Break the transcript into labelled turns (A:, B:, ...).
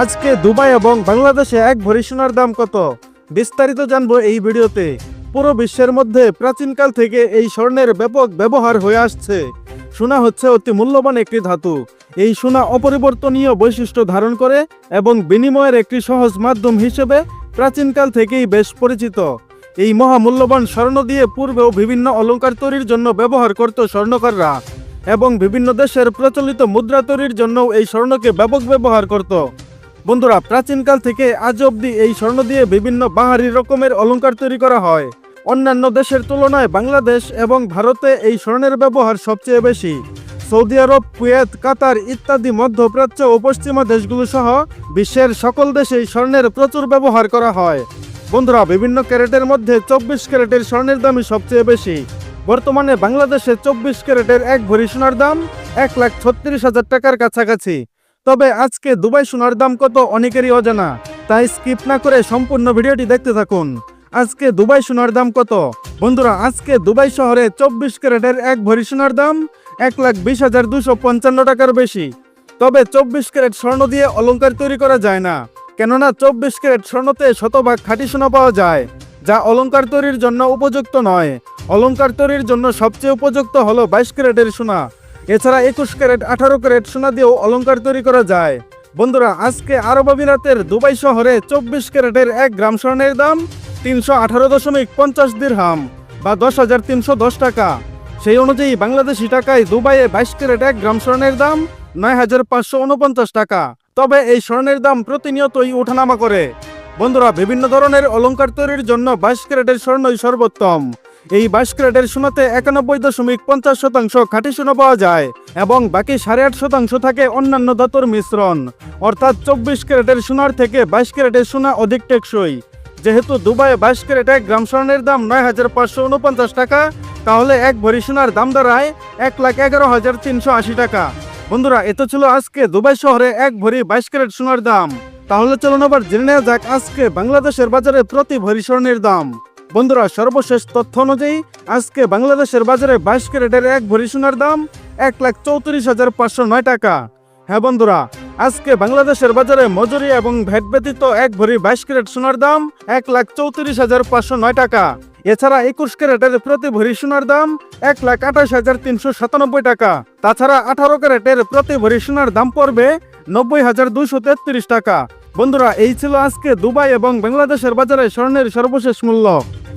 A: আজকে দুবাই এবং বাংলাদেশে এক ভরি সোনার দাম কত? বিস্তারিত জানব এই ভিডিওতে। পুরো বিশ্বের মধ্যে প্রাচীনকাল থেকে এই স্বর্ণের ব্যাপক ব্যবহার হয়ে আসছে। সোনা হচ্ছে অতি মূল্যবান একটি ধাতু। এই সোনা অপরিবর্তনীয় বৈশিষ্ট্য ধারণ করে এবং বিনিময়ের একটি সহজ মাধ্যম হিসেবে প্রাচীনকাল থেকেই বেশ পরিচিত। এই মহামূল্যবান স্বর্ণ দিয়ে পূর্বেও বিভিন্ন অলঙ্কার তৈরির জন্য ব্যবহার করত স্বর্ণকাররা এবং বিভিন্ন দেশের প্রচলিত মুদ্রা তৈরির জন্য এই স্বর্ণকে ব্যাপক ব্যবহার করত। বন্ধুরা, প্রাচীনকাল থেকে আজ অবধি এই স্বর্ণ দিয়ে বিভিন্ন বাহারি রকমের অলংকার তৈরি করা হয়। অন্যান্য দেশের তুলনায় বাংলাদেশ এবং ভারতে এই স্বর্ণের ব্যবহার সবচেয়ে বেশি। সৌদি আরব, কুয়েত, কাতার ইত্যাদি মধ্যপ্রাচ্য ও পশ্চিমা দেশগুলো সহ বিশ্বের সকল দেশেই স্বর্ণের প্রচুর ব্যবহার করা হয়। বন্ধুরা, বিভিন্ন ক্যারেটের মধ্যে চব্বিশ ক্যারেটের স্বর্ণের দামই সবচেয়ে বেশি। বর্তমানে বাংলাদেশে চব্বিশ ক্যারেটের এক ভরি সোনার দাম এক লাখ ছত্রিশ হাজার টাকার কাছাকাছি। তবে আজকে দুবাই সোনার দাম কত অনেকেরই অজানা, তাই স্কিপ না করে সম্পূর্ণ ভিডিওটি দেখতে থাকুন। আজকে দুবাই সোনার দাম কত? বন্ধুরা, আজকে দুবাই শহরে চব্বিশ ক্যারেটের এক ভরি সোনার দাম এক লাখ বিশ হাজার দুশো পঞ্চান্ন টাকার বেশি। তবে চব্বিশ ক্যারেট স্বর্ণ দিয়ে অলঙ্কার তৈরি করা যায় না, কেননা চব্বিশ ক্যারেট স্বর্ণতে শতভাগ খাঁটি সোনা পাওয়া যায়, যা অলংকার তৈরির জন্য উপযুক্ত নয়। অলংকার তৈরির জন্য সবচেয়ে উপযুক্ত হলো বাইশ ক্যারেটের সোনা। এছাড়া একুশ ক্যারেট, আঠারো ক্যারেট সোনা দিয়েও অলংকার তৈরি করা যায়। বন্ধুরা, আজকে আরব আমিরাতের দুবাই শহরে চব্বিশ ক্যারেটের এক গ্রাম স্বর্ণের দাম তিনশো আঠারো দশমিক পঞ্চাশ দিরহাম বা দশ হাজার তিনশো দশ টাকা। সেই অনুযায়ী বাংলাদেশি টাকায় দুবাইয়ে বাইশ ক্যারেট এক গ্রাম স্বর্ণের দাম নয় হাজার পাঁচশো উনপঞ্চাশ টাকা। তবে এই স্বর্ণের দাম প্রতিনিয়তই ওঠানামা করে। বন্ধুরা, বিভিন্ন ধরনের অলংকার তৈরির জন্য বাইশ ক্যারেটের স্বর্ণই সর্বোত্তম। এই বাইশ ক্যারেটের সোনাতে একানব্বই দশমিক পঞ্চাশ শতাংশ খাঁটি সোনা পাওয়া যায় এবং বাকি সাড়ে আট শতাংশ থাকে অন্যান্য ধাতুর মিশ্রণ। অর্থাৎ চব্বিশ ক্যারেটের সোনার থেকে বাইশ ক্যারেটের সোনা অধিক টেকসই। যেহেতু দুবাইয়ে বাইশ ক্যারেট এক গ্রাম স্বর্ণের দাম নয় হাজার পাঁচশো উনপঞ্চাশ টাকা, তাহলে এক ভরি সোনার দাম দাঁড়ায় এক লাখ এগারো হাজার তিনশো আশি টাকা। বন্ধুরা এত ছিল আজকে দুবাই শহরে এক ভরি বাইশ ক্যারেট সোনার দাম। তাহলে চলুন আবার জেনে নেওয়া যাক আজকে বাংলাদেশের বাজারে প্রতি ভরি স্বর্ণের দাম। বন্ধুরা, সর্বশেষ তথ্য অনুযায়ী আজকে বাংলাদেশের বাজারে বাইশ ক্যারেটের এক ভরি সোনার দাম এক লাখ চৌত্রিশ হাজার পাঁচশো নয় টাকা। হ্যাঁ বন্ধুরা, আজকে বাংলাদেশের বাজারে মজুরি এবং ভ্যাট ব্যতীত এক ভরি বাইশ ক্যারেট সোনার দাম এক লাখ চৌত্রিশ হাজার পাঁচশো নয় টাকা। এছাড়া একুশ ক্যারেটের প্রতি ভরি সোনার দাম এক লাখ আঠাশ হাজার তিনশো সাতানব্বই টাকা। তাছাড়া আঠারো ক্যারেটের প্রতি ভরি সোনার দাম পড়বে নব্বই হাজার দুইশো তেত্রিশ টাকা। বন্ধুরা, এই ছিল আজকে দুবাই এবং বাংলাদেশের বাজারে স্বর্ণের সর্বশেষ মূল্য।